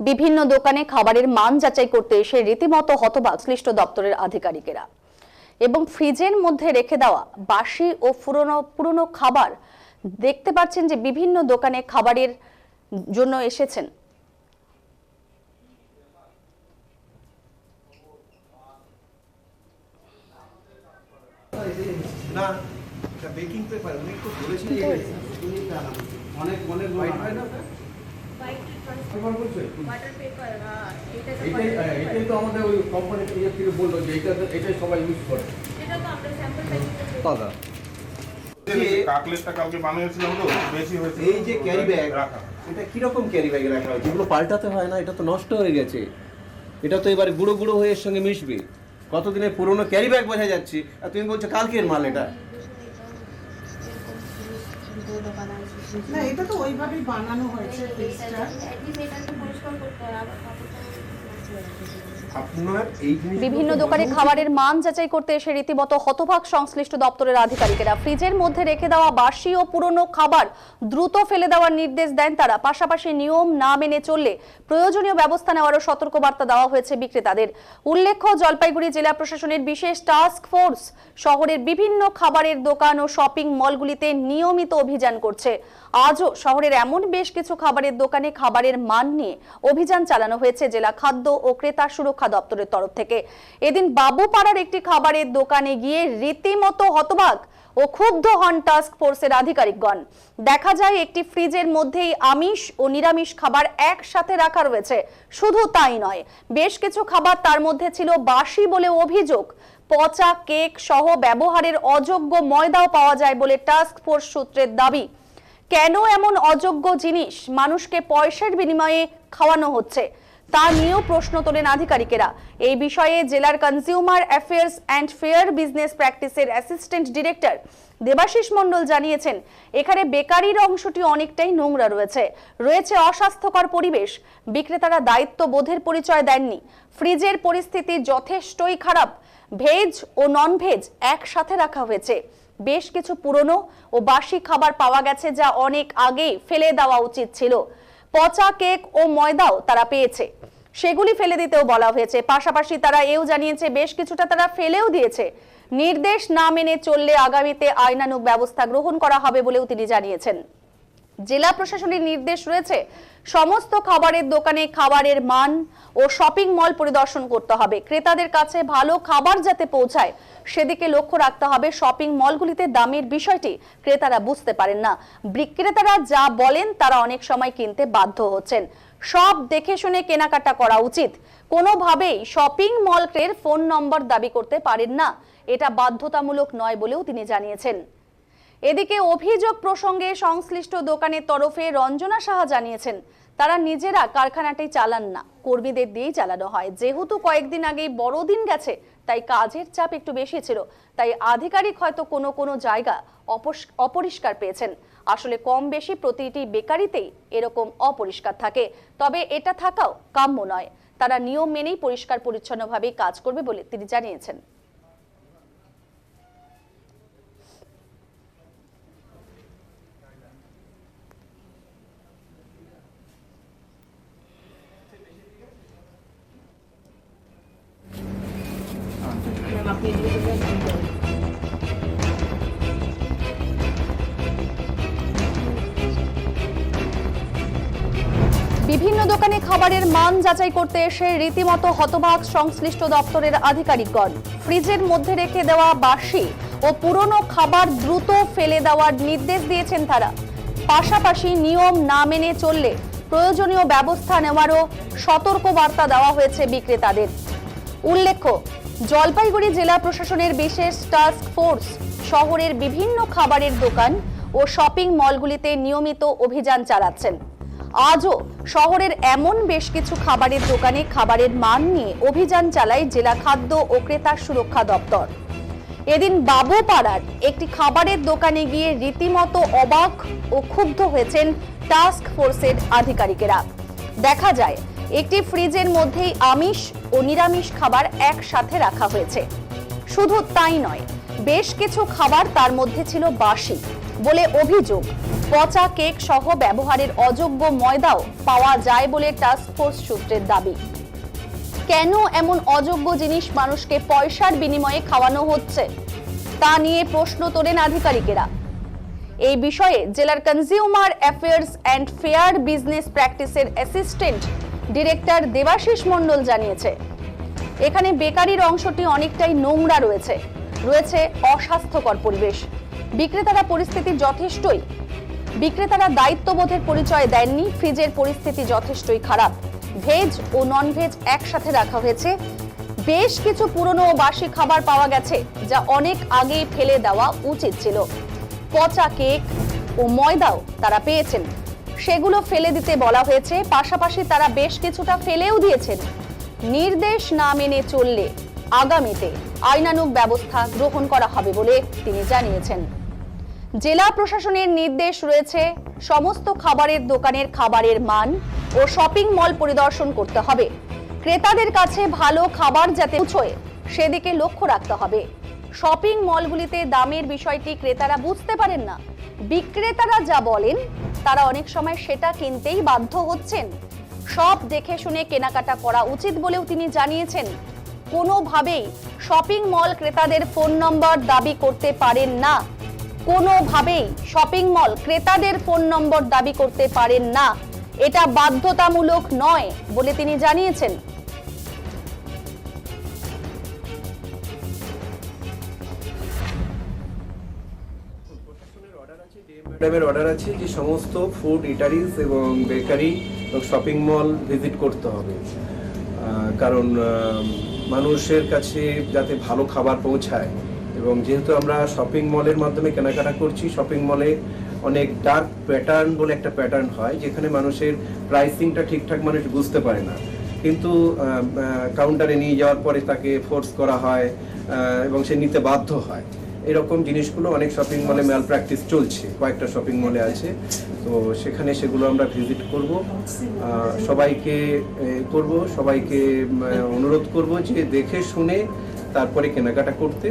বিভিন্ন দোকানে খাবারের মান যাচাই করতে এসে রীতিমতো হতবাক শ্লিষ্ট দপ্তরের আধিকারিকেরা। এবং ফ্রিজের মধ্যে রেখে দেওয়া বাসি ও পুরনো পুরনো খাবার দেখতে পাচ্ছেন যে বিভিন্ন দোকানে খাবারের জন্য এসেছেন। না বেকিং পেপার উনি একটু বলেছেন অনেক অনেক হোয়াইট হয় না? এটাই paper। এটাই তো আমাদের ওই কোম্পানি থেকে থেকে বলল যে এটা এটাই সবাই ইউজ করে। এটা তো আমরা স্যাম্পল প্যাকিং দাদা। কাকলেটটা কালকে বানিয়েছিলাম তো বেশি হয়েছে। এই যে ক্যারি ব্যাগ রাখা এটা কীরকম ক্যারি ব্যাগে রাখা হয়েছে এগুলো পাল্টাতে হয় না এটা তো নষ্ট হয়ে গেছে। এটা তো এবারে গুঁড়ো গুঁড়ো হয়ে এর সঙ্গে মিশবে। কতদিনের পুরনো ক্যারি ব্যাগ বোঝা যাচ্ছে। আর তুমি বলছো কালকের মাল এটা। না এটা তো ওইভাবেই বানানো হয়েছে ফ্রিজটা আপনার এই জিনিস বিভিন্ন দোকানে খাবারের মান যাচাই করতে এসে রীতিমতো হতভাগ সংশ্লিষ্ট দপ্তরের আধিকারিকেরা ফ্রিজের মধ্যে রেখে দেওয়া বাসি ও পুরনো খাবার দ্রুত ফেলে দেওয়ার নির্দেশ দেন তারা। পাশাপাশি নিয়ম না মেনে চললে প্রয়োজনীয় ব্যবস্থা নেওয়ারও সতর্কবার্তা দেওয়া হয়েছে বিক্রেতাদের। উল্লেখ্য জলপাইগুড়ি জেলা প্রশাসনের বিশেষ টাস্ক ফোর্স শহরের বিভিন্ন খাবারের দোকান ও শপিং মলগুলিতে নিয়মিত অভিযান করছে। আজও শহরের এমন বেশ কিছু খাবারের দোকানে খাবারের মান নিয়ে অভিযান চালানো হয়েছে। জেলা খাদ্য ও ক্রেতা সুরক্ষা দপ্তরের তরফ থেকে। এদিন বাবুপাড়ার একটি খাবারের দোকানে গিয়ে রীতিমতো হতবাক ও ক্ষুব্ধ হন টাস্ক ফোর্সের আধিকারিকগণ। দেখা যায়, একটি ফ্রিজের মধ্যেই আমিষ ও নিরামিষ খাবার একসাথে রাখা রয়েছে। শুধু তাই নয়, বেশ কিছু খাবার তার মধ্যে ছিল বাসি বলে অভিযোগ। পচা কেক সহ ব্যবহারের অযোগ্য ময়দাও পাওয়া যায় বলে টাস্ক ফোর্স সূত্রের দাবি। কেন এমন অযোগ্য জিনিস মানুষকে পয়সার বিনিময়ে খাওয়ানো হচ্ছে? তা নিয়েও প্রশ্ন তোলেন আধিকারিকেরা। এই বিষয়ে জেলার consumer affairs and fair business প্র্যাকটিসের অ্যাসিস্ট্যান্ট ডিরেক্টর দেবাশিস মণ্ডল জানিয়েছেন, এখানে বেকারির অংশটি অনেকটাই নোংরা রয়েছে। রয়েছে অস্বাস্থ্যকর পরিবেশ। বিক্রেতারা দায়িত্ব বোধের পরিচয় দেননি। ফ্রিজের পরিস্থিতি যথেষ্টই খারাপ। ভেজ ও নন ভেজ একসাথে রাখা হয়েছে। বেশ কিছু পুরনো ও বাসি খাবার পাওয়া গেছে যা অনেক আগেই ফেলে দেওয়া উচিত ছিল। পচা কেক ও ময়দাও তারা পেয়েছে। সেগুলি ফেলে দিতেও বলা হয়েছে। পাশাপাশি তারা এও জানিয়েছে, বেশ কিছুটা তারা ফেলেও দিয়েছে। নির্দেশ না মেনে চললে আগামীতে আইনানুগ ব্যবস্থা গ্রহণ করা হবে বলেও তিনি জানিয়েছেন। জেলা প্রশাসনের নির্দেশ রয়েছে, সমস্ত খাবারের দোকানে খাবারের মান ও শপিং মল পরিদর্শন করতে হবে। ক্রেতাদের কাছে ভালো খাবার যাতে পৌঁছায়, সেদিকে লক্ষ্য রাখতে হবে। শপিং মলগুলিতে দামের বিষয়টি ক্রেতারা বুঝতে পারেন না। বিক্রেতারা যা বলেন, তারা অনেক সময় কিনতে বাধ্য হচ্ছেন। সব দেখে শুনে কেনাকাটা করা উচিত। কোনোভাবেই শপিং মলকের ফোন নম্বর দাবি করতে পারেন না। এটা বাধ্যতামূলক নয় বলেও তিনি জানিয়েছেন। এদিকে অভিযোগ প্রসঙ্গে সংশ্লিষ্ট দোকানের তরফে রঞ্জনা সাহা জানিয়েছেন, তারা নিজেরা কারখানাটি চালান না, কর্মীদের দিয়েই চালানো হয়। যেহেতু কয়েকদিন আগেই বড়দিন গেছে, তাই কাজের চাপ একটু বেশি ছিল, তাই আধিকারিক হয়তো কোনো কোনো জায়গা অপরিষ্কার পেয়েছেন। আসলে কম বেশি প্রতিটি বেকারিতেই এরকম অপরিষ্কার থাকে, তবে এটা থাকাও কাম্য নয়। তারা নিয়ম মেনেই পরিষ্কার পরিচ্ছন্নভাবে কাজ করবে বলে তিনি জানিয়েছেন। বিভিন্ন দোকানে খাবারের মান যাচাই করতে এসে রীতিমতো হতবাক সংশ্লিষ্ট দপ্তরের আধিকারিকগণ। ফ্রিজের মধ্যে রেখে দেওয়া বাসি ও পুরনো খাবার দ্রুত ফেলে দেওয়ার নির্দেশ দিয়েছেন তারা। পাশাপাশি নিয়ম না মেনে চললে প্রয়োজনীয় ব্যবস্থা নেওয়ারও সতর্ক বার্তা দেওয়া হয়েছে বিক্রেতাদের। উল্লেখ্য, জলপাইগুড়ি জেলা প্রশাসনের বিশেষ টাস্ক ফোর্স শহরের বিভিন্ন খাবারের দোকান ও শপিং মলগুলিতে নিয়মিত অভিযান চালাচ্ছেন। আজও শহরের এমন বেশ কিছু খাবারের দোকানে খাবারের মান নিয়ে অভিযান চালায় জেলা খাদ্য ও ক্রেতা সুরক্ষা দপ্তর। এদিন বাবুপাড়ার একটি খাবারের দোকানে গিয়ে রীতিমতো অবাক ও ক্ষুব্ধ হয়েছেন টাস্ক ফোর্সের আধিকারিকেরা। দেখা যায়, একটি ফ্রিজের মধ্যেই আমিষ ও নিরামিষ খাবার একসাথে রাখা হয়েছে। শুধু তাই নয়, বেশ কিছু খাবার তার মধ্যে ছিল বাসি। বলে অভিযোগ। পচা কেক সহ ব্যবহারের অযোগ্য ময়দাও পাওয়া যায় বলে টাস্ক ফোর্স সূত্রের দাবি। কেন এমন অযোগ্য জিনিস মানুষকে পয়সার বিনিময়ে খাওয়ানো হচ্ছে? তা নিয়ে প্রশ্ন তোলেন আধিকারিকেরা। এই বিষয়ে জেলার consumer affairs and fair business প্র্যাকটিসের অ্যাসিস্ট্যান্ট ডিরেক্টর দেবাশিস মণ্ডল জানিয়েছে, এখানে বেকারির অংশটি অনেকটাই নোংরা রয়েছে। রয়েছে অস্বাস্থ্যকর পরিবেশ। বিক্রেতারা পরিস্থিতি যথেষ্টই। বিক্রেতারা দায়িত্ববোধের পরিচয় দেননি, ফ্রিজের পরিস্থিতি যথেষ্টই খারাপ। ভেজ ও নন ভেজ একসাথে রাখা হয়েছে। বেশ কিছু পুরনো ও বাসি খাবার পাওয়া গেছে, যা অনেক আগেই ফেলে দেওয়া উচিত ছিল। পচা কেক ও ময়দাও তারা পেয়েছেন। সেগুলো ফেলে দিতে বলা হয়েছে, পাশাপাশি তারা বেশ কিছুটা ফেলেও দিয়েছেন। নির্দেশ না মেনে চললে আগামীতে আইনানুগ ব্যবস্থা গ্রহণ করা হবে বলে তিনি জানিয়েছেন। জেলা প্রশাসনের নির্দেশ রয়েছে, সমস্ত খাবারের দোকানের খাবারের মান ও শপিং মল পরিদর্শন করতে হবে। ক্রেতাদের কাছে ভালো খাবার যাতে পৌঁছয়, সেদিকে লক্ষ্য রাখতে হবে। শপিং মলগুলিতে দামের বিষয়টি ক্রেতারা বুঝতে পারেন না। বিক্রেতারা যা বলেন, তারা অনেক সময় সেটা কিনতেই বাধ্য হচ্ছেন। সব দেখে শুনে কেনাকাটা করা উচিত বলেও তিনি জানিয়েছেন। কোনোভাবেই শপিং মল ক্রেতাদের ফোন নম্বর দাবি করতে পারেন না। কোনোভাবেই শপিং মল ক্রেতাদের ফোন নম্বর দাবি করতে পারেন না। এটা বাধ্যতামূলক নয় বলে তিনি জানিয়েছেন। ম্যাডামের অর্ডার আছে যে সমস্ত ফুড ইটারিস এবং বেকারি শপিং মল ভিজিট করতে হবে। কারণ মানুষের কাছে যাতে ভালো খাবার পৌঁছায় এবং যেহেতু আমরা শপিং মলের মাধ্যমে কেনাকাটা করছি শপিং মলে অনেক ডার্ক প্যাটার্ন বলে একটা প্যাটার্ন হয়, যেখানে মানুষের প্রাইসিংটা ঠিকঠাক মানুষ বুঝতে পারে না। কিন্তু কাউন্টারে নিয়ে যাওয়ার পরে তাকে ফোর্স করা হয় এবং সে নিতে বাধ্য হয়। এরকম জিনিসগুলো অনেক শপিং মলে ম্যাল প্র্যাকটিস চলছে, কয়েকটা শপিং মলে আছে। তো সেখানে সেগুলো আমরা ভিজিট করব। সবাইকে করব, সবাইকে অনুরোধ করব যে দেখে শুনে তারপরে কেনাকাটা করতে।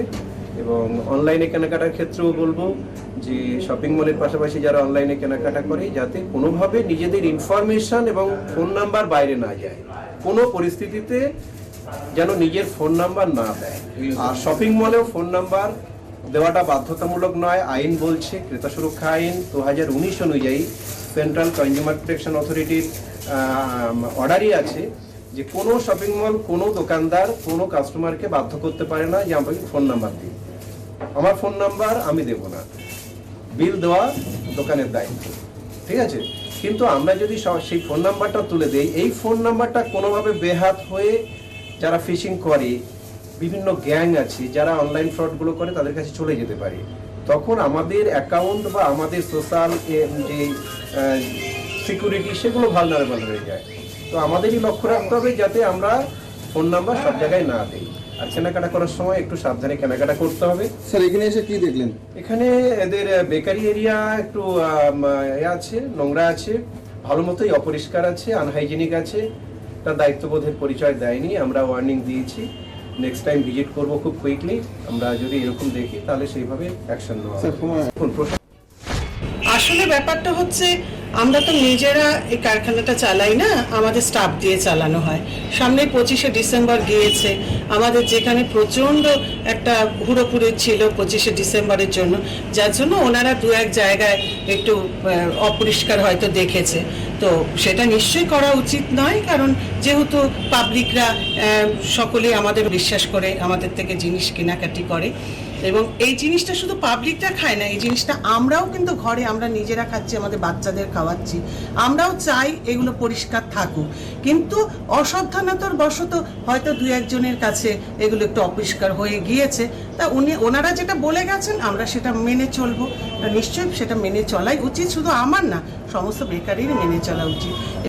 এবং অনলাইনে কেনাকাটার ক্ষেত্রেও বলব যে শপিং মলের পাশাপাশি যারা অনলাইনে কেনাকাটা করে যাতে কোনোভাবে নিজেদের ইনফরমেশন এবং ফোন নাম্বার বাইরে না যায়। কোনো পরিস্থিতিতে যেন নিজের ফোন নাম্বার না দেয়। আর শপিং মলেও ফোন নাম্বার দেওয়াটা বাধ্যতামূলক নয়। আইন বলছে ক্রেতা সুরক্ষা আইন দু হাজার উনিশ অনুযায়ী সেন্ট্রাল কনজিউমার প্রোটেকশন অথরিটির অর্ডারই আছে যে কোনো শপিং মল কোনো দোকানদার কোনো কাস্টমারকে বাধ্য করতে পারে না যে আমাকে ফোন নাম্বার দিন। আমার ফোন নাম্বার আমি দেব না। বিল দেওয়া দোকানের দায়িত্ব। ঠিক আছে? কিন্তু আমরা যদি সেই ফোন নাম্বারটা তুলে দেই, এই ফোন নাম্বারটা কোনোভাবে বেহাত হয়ে যারা ফিশিং করে, বিভিন্ন গ্যাং আছে, যারা অনলাইন ফ্রডগুলো করে, তাদের কাছে চলে যেতে পারে। তখন আমাদের অ্যাকাউন্ট বা আমাদের সোশ্যাল যে সিকিউরিটি সেগুলো ভালনারেবল হয়ে যায়। তো আমাদেরই লক্ষ্য রাখতে হবে যাতে আমরা ফোন নাম্বার সব জায়গায় না দিই। আর কেনাকাটা করার সময় একটু সাবধানে কেনাকাটা করতে হবে। স্যার এখানে এসে কি দেখলেন? এখানে এদের বেকারি এরিয়া একটু আছে নোংরা আছে ভালো মতোই অপরিষ্কার আছে আনহাইজেনিক আছে। তার দায়িত্ববোধের পরিচয় দেয়নি আমরা ওয়ার্নিং দিয়েছি। নেক্সট টাইম ভিজিট করব খুব কুইকলি আমরা যদি এরকম দেখি তাহলে সেইভাবে অ্যাকশন নেওয়া আসলে ব্যাপারটা হচ্ছে আমরা তো নিজেরা এই কারখানাটা চালাই না, আমাদের স্টাফ দিয়ে চালানো হয়। সামনে পঁচিশে ডিসেম্বর গিয়েছে, আমাদের যেখানে প্রচণ্ড একটা হুড়োপুড়ে ছিল পঁচিশে ডিসেম্বরের জন্য, যার জন্য ওনারা দু এক জায়গায় একটু অপরিষ্কার হয়তো দেখেছে। তো সেটা নিশ্চয়ই করা উচিত নয়, কারণ যেহেতু পাবলিকরা সকলেই আমাদের বিশ্বাস করে, আমাদের থেকে জিনিস কেনাকাটি করে। এবং এই জিনিসটা শুধু পাবলিকটা খায় না, এই জিনিসটা আমরাও কিন্তু ঘরে আমরা নিজেরা খাচ্ছি, আমাদের বাচ্চাদের খাওয়াচ্ছি। আমরাও চাই এগুলো পরিষ্কার থাকুক। কিন্তু অসাবধানতার বশত হয়তো দু একজনের কাছে এগুলো একটু অপরিষ্কার হয়ে গিয়েছে। তা উনি, ওনারা যেটা বলে গেছেন, আমরা সেটা মেনে চলবো। নিশ্চয়ই সেটা মেনে চলাই উচিত, শুধু আমার না, সমস্ত বেকারির মেনে চলা উচিত।